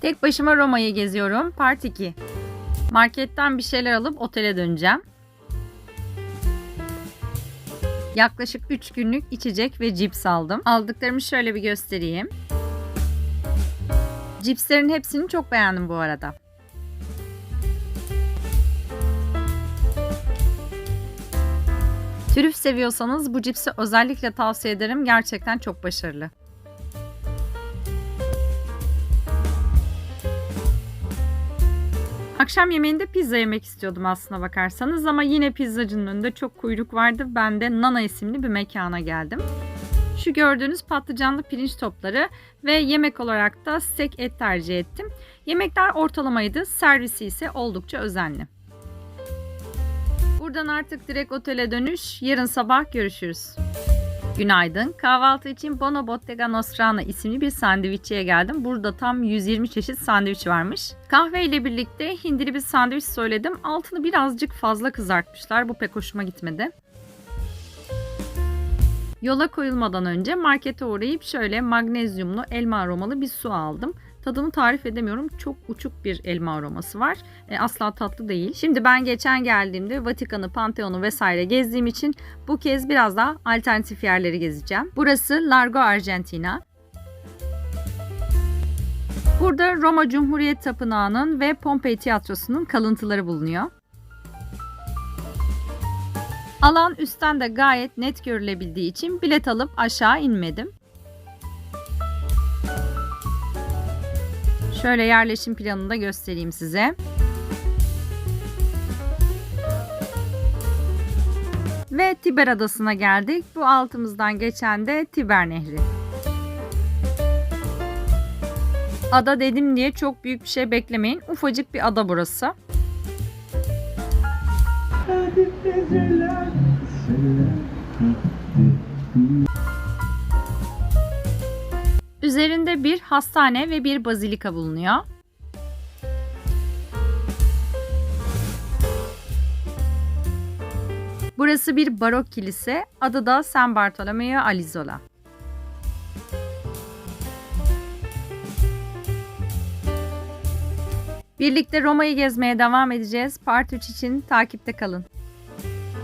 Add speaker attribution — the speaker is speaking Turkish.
Speaker 1: Tek başıma Roma'yı geziyorum. Part 2. Marketten bir şeyler alıp otele döneceğim. Yaklaşık 3 günlük içecek ve cips aldım. Aldıklarımı şöyle bir göstereyim. Cipslerin hepsini çok beğendim bu arada. Trüf seviyorsanız bu cipsi özellikle tavsiye ederim. Gerçekten çok başarılı. Akşam yemeğinde pizza yemek istiyordum aslına bakarsanız ama yine pizzacının önünde çok kuyruk vardı. Ben de Nana isimli bir mekana geldim. Şu gördüğünüz patlıcanlı pirinç topları ve yemek olarak da steak et tercih ettim. Yemekler ortalamaydı, servisi ise oldukça özenli. Buradan artık direkt otele dönüş. Yarın sabah görüşürüz. Günaydın. Kahvaltı için Bono Bottega Nostrana isimli bir sandviççiye geldim. Burada tam 120 çeşit sandviç varmış. Kahve ile birlikte hindili bir sandviç söyledim. Altını birazcık fazla kızartmışlar. Bu pek hoşuma gitmedi. Yola koyulmadan önce markete uğrayıp şöyle magnezyumlu elma aromalı bir su aldım. Tadını tarif edemiyorum. Çok uçuk bir elma aroması var. E, asla tatlı değil. Şimdi ben geçen geldiğimde Vatikan'ı, Pantheon'u vesaire gezdiğim için bu kez biraz daha alternatif yerleri gezeceğim. Burası Largo Argentina. Burada Roma Cumhuriyet Tapınağı'nın ve Pompei Tiyatrosu'nun kalıntıları bulunuyor. Alan üstten de gayet net görülebildiği için bilet alıp aşağı inmedim. Şöyle yerleşim planını da göstereyim size. Ve Tiber Adası'na geldik. Bu altımızdan geçen de Tiber Nehri. Ada dedim diye çok büyük bir şey beklemeyin. Ufacık bir ada burası. Üzerinde bir hastane ve bir bazilika bulunuyor. Burası bir barok kilise. Adı da San Bartolomeo Alizola. Birlikte Roma'yı gezmeye devam edeceğiz. Part 3 için takipte kalın.